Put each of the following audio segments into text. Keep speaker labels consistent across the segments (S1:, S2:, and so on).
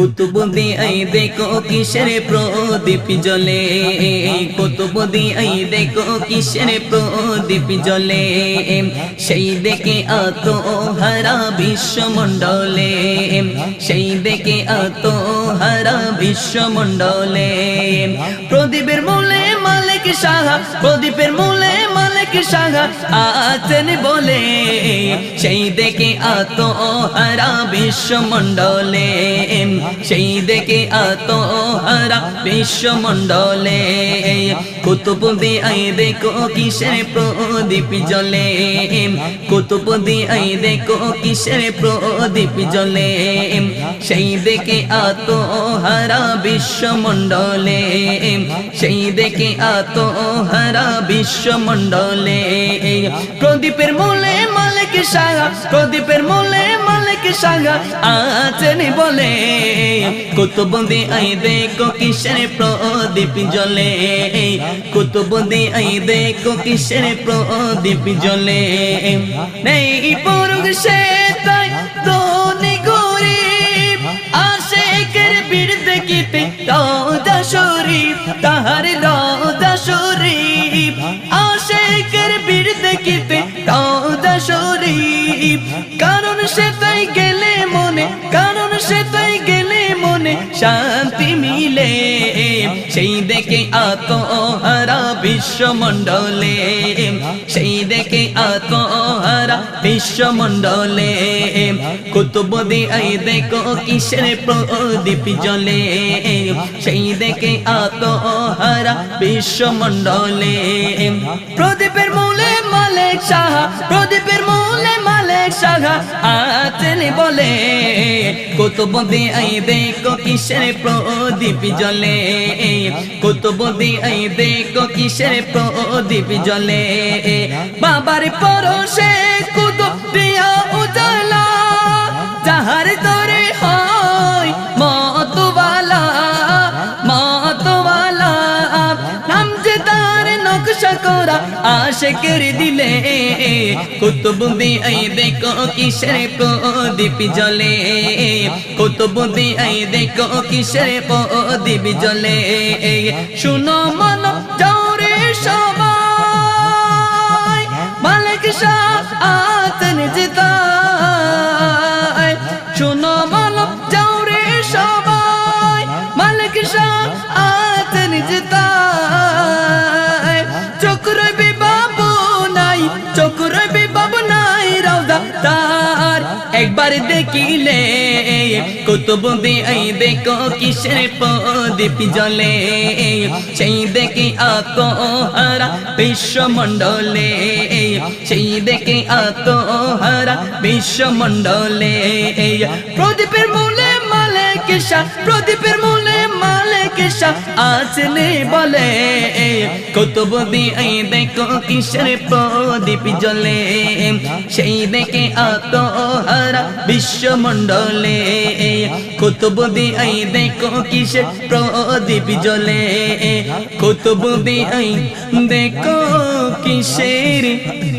S1: Kutubdia I দেখো কিসের প্রদীপ জ্বলে? কুতুবদি আই দেখো কিসের প্রদীপ জ্বলে? সেই দেখে আত হারা বিশ্বমণ্ডলে, সেই দেখে আত হারা বিশ্বমণ্ডলে। প্রদীপের মূলে মালিক সাহা প্রদীপের মূলে সাহা আছেন বলে, সেই দেখে আত হারা বিশ্বমণ্ডলে, সেই দেখে আত হারা বিশ্বমণ্ডলে কুতুবদি আই দেখো কিসের প্রদীপ আই দেখো কিসের প্রদীপ জ্বলে, সেই দেখে আত হারা বিশ্বমণ্ডলে, সেই দেখে আত হারা বিশ্বমণ্ডলে প্রদীপের মূলে মালিক সাগা, প্রদীপের মূলে মালিক সাগা, আছেন বলে। কুতুবদি আই দেখো কিসের প্রদীপ জ্বলে কুতুবদি আই দেখো কিসের প্রদীপ জ্বলে। নেই পরগ সে তাই দোনি গরিব, আশেকের বীর দেখিতে রওজা শরীফ, তাহার রওজা শরীফ। কারণ সে তাই গেলে মনে, কারণ সে তাই গেলে মনে শান্তি মিলে। সেই দেখে আত হারা বিশ্বমণ্ডলে, সেই দেখে আত হারা বিশ্বমণ্ডলে। কুতুবদি আই দেখো কিসের প্রদীপ জ্বলে, সেই দেখে আত হারা বিশ্বমণ্ডলে। প্রদীপের মালিক সাহা, প্রদীপের মূলে মালিক সাহা, আছেন বলে। কুতুবদি আই দেখো কিসের প্রদীপ জ্বলে। কুতুবদি আই দেখো কিসের প্রদীপ জ্বলে। বাবার পরশে কুতুব নকশা করা আশেকের দিলে কুতুবদি আই দেখো কিসের প্রদীপ জ্বলে কুতুবদি আই দেখো কিসের প্রদীপ জ্বলে শুনো মন যাওরে সবাই মালিক শাহ আতন জিতায় নাই চক্র বাবু নাই রাউদা তার। একবার দেখিলে কুতুবদি আই দেখো কিসের প্রদীপ জ্বলে। সেই দেখে আত হারা বিশ্বমণ্ডলে। সেই দেখে আত হারা বিশ্বমণ্ডলে। প্রদীপের মূলে প্রদীপের মূলে মালিক শাহ আছেন বলে কুতুবদি আই দেখো কিসের প্রদীপ জ্বলে, সেই দেখে আত হারা বিশ্বমণ্ডলে কুতুবদি আই দেখো কিসের প্রদীপ জ্বলে কুতুবদি আই দেখো কিসের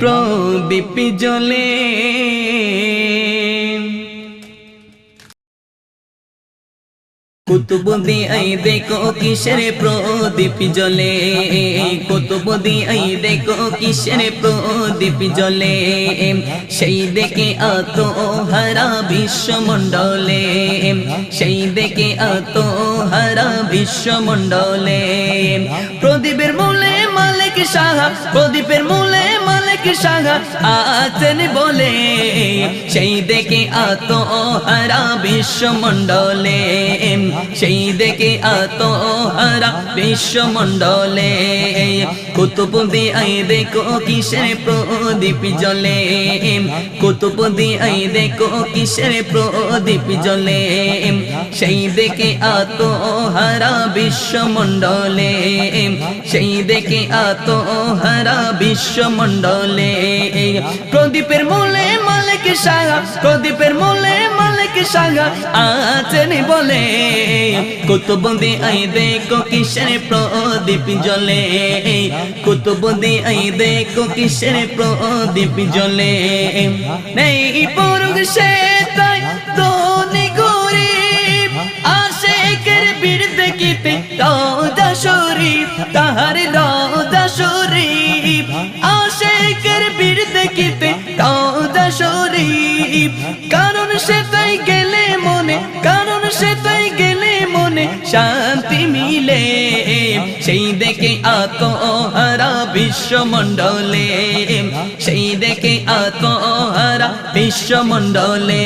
S1: প্রদীপ জ্বলে। কুতুবদি আই দেখো কিসের প্রদীপ জ্বলে? কুতুবদি আই দেখো কিসের প্রদীপ জ্বলে? সেই দেখে আত হারা বিশ্বমণ্ডলে, সেই দেখে আত হারা বিশ্বমণ্ডলে। প্রদীপের মূলে মালিক সাহা প্রদীপের মূলে মালিক সাহা আছেন বলে, সেই দেখে আত হারা বিশ্বমণ্ডলে, সেই দেখে আত হারা বিশ্বমণ্ডলে কুতুবদি আই দেখো কিসের প্রদীপ জ্বলে কুতুবদি আই দেখো কিসের প্রদীপ জ্বলে, সেই দেখে আত হারা বিশ্বমণ্ডলে, সেই দেখে আত হারা বিশ্বমণ্ডলে প্রদীপের মূলে মালিক সাগা, প্রদীপের মূলে মালিক সাগা, আছেন বলে। কুতুবদি আই দেখো কিসের প্রদীপ জ্বলে কুতুবদি আই দেখো কিসের প্রদীপ জ্বলে। নেই পরগ সে তাই দোনি গরিব দ্বীপে রওজা শরীফ তাহার রওজা শরীফ। কারণ সে তাই গেলে মনে, কারণ গেলে মনে শান্তি মিলে। সেই দেখে আত্মহারা বিশ্বমণ্ডলে, সেই দেখে আত্মহারা বিশ্বমণ্ডলে।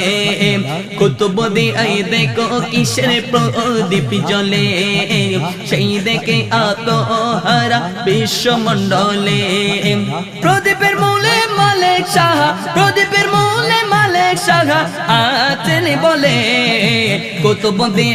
S1: কুতুবদি আই দেখো কিসের প্রদীপ জলে সেই দেখে আত্মহারা বিশ্বমণ্ডলে। প্রদীপের মালিক সাহা প্রদীপের মূলে মালেক সাহা আছেন বলে কুতুবদি